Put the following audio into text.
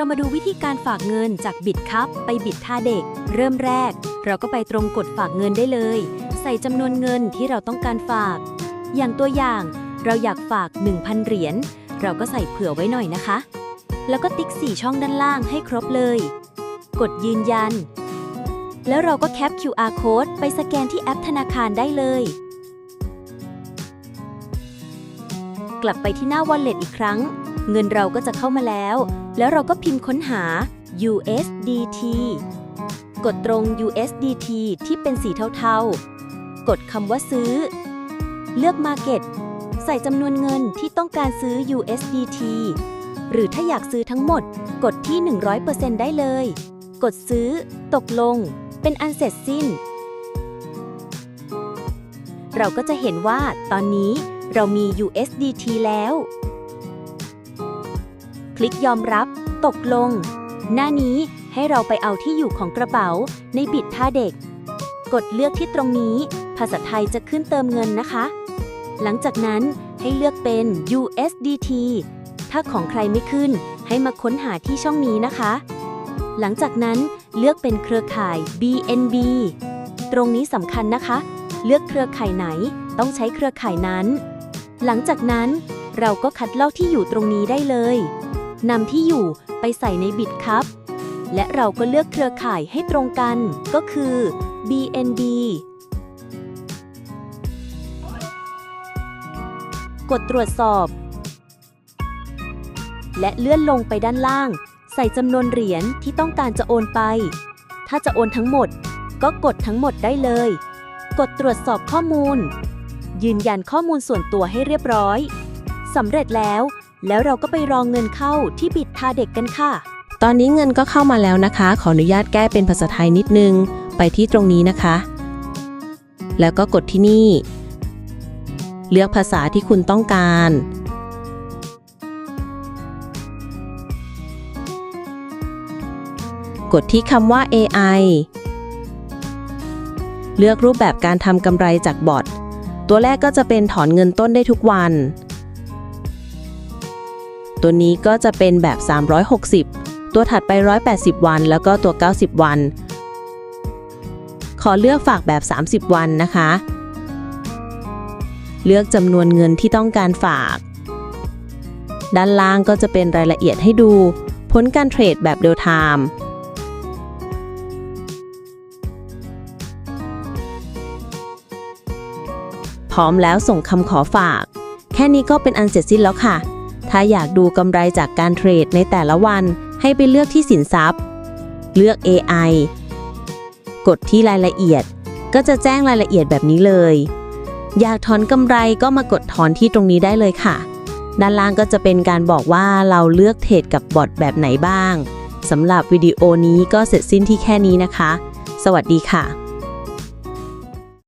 เรามาดูวิธีการฝากเงินจากบิดครับไปบิดท่าเด็ก เริ่มแรก เราก็ไปตรงกดฝากเงินได้เลย ใส่จำนวนเงินที่เราต้องการฝาก อย่างตัวอย่าง เราอยากฝาก 1,000 เหรียญเราก็ใส่เผื่อไว้หน่อยนะคะ แล้วก็ติ๊ก 4 ช่องด้านล่างให้ครบเลย กดยืนยัน แล้วเราก็แคป QR code ไปสแกนที่แอปธนาคารได้เลย กลับไปที่หน้า Wallet อีกครั้ง เงินเราก็จะเข้ามาแล้ว แล้วเราก็พิมพ์ค้นหา USDT กดตรง USDT ที่เป็นสีเทาๆ กดคำว่าซื้อ เลือก Market ใส่จำนวนเงินที่ต้องการซื้อ USDT หรือถ้าอยากซื้อทั้งหมด กดที่ 100%ได้เลย กดซื้อ ตกลง เป็นอันเสร็จสิ้น เราก็จะเห็นว่าตอนนี้เรามี USDT แล้ว คลิกยอมรับ ตกลง หน้านี้ให้เราไปเอาที่อยู่ของกระเป๋าในบิดท่าเด็ก กดเลือกที่ตรงนี้ ภาษาไทยจะขึ้นเติมเงินนะคะ หลังจากนั้นให้เลือกเป็น USDT ถ้าของใครไม่ขึ้นให้มาค้นหาที่ช่องนี้นะคะ หลังจากนั้นเลือกเป็นเครือข่าย BNB ตรงนี้สำคัญนะคะ เลือกเครือข่ายไหนต้องใช้เครือข่ายนั้น หลังจากนั้นเราก็คัดลอกที่อยู่ตรงนี้ได้เลย นำที่อยู่ไปใส่ในบิตครับ และเราก็เลือกเครือข่ายให้ตรงกัน ก็คือ BNB กดตรวจสอบ และเลื่อนลงไปด้านล่าง ใส่จำนวนเหรียญที่ต้องการจะโอนไป ถ้าจะโอนทั้งหมด ก็กดทั้งหมดได้เลย กดตรวจสอบข้อมูล ยืนยันข้อมูลส่วนตัวให้เรียบร้อยสำเร็จแล้ว แล้วเราก็ไปรองเงินเข้าที่บิดทาเด็กกันค่ะ ตอนนี้เงินก็เข้ามาแล้วนะคะ ขออนุญาตแก้เป็นภาษาไทยนิดนึง ไปที่ตรงนี้นะคะ แล้วก็กดที่นี่ เลือกภาษาที่คุณต้องการ กดที่คำว่า AI เลือกรูปแบบการทำกำไรจากบอทตัวแรกก็จะเป็นถอนเงินต้นได้ทุกวัน ตัวนี้ก็จะเป็นแบบ 360 ตัวถัดไป 180 วัน แล้วก็ตัว 90 วัน ขอเลือกฝากแบบ 30 วันนะคะ เลือกจำนวนเงินที่ต้องการฝาก ด้านล่างก็จะเป็นรายละเอียดให้ดู ผลการเทรดแบบเรียลไทม์พร้อมแล้วส่งคำขอฝาก แค่นี้ก็เป็นอันเสร็จสิ้นแล้วค่ะ ถ้าอยากดูกำไรจากการเทรดในแต่ละวันให้ไปเลือกที่สินทรัพย์ เลือก AI กดที่รายละเอียด ก็จะแจ้งรายละเอียดแบบนี้เลย อยากถอนกำไรก็มากดถอนที่ตรงนี้ได้เลยค่ะ ด้านล่างก็จะเป็นการบอกว่าเราเลือกเทรดกับบอทแบบไหนบ้างสำหรับวิดีโอนี้ก็เสร็จสิ้นที่แค่นี้นะคะ สวัสดีค่ะ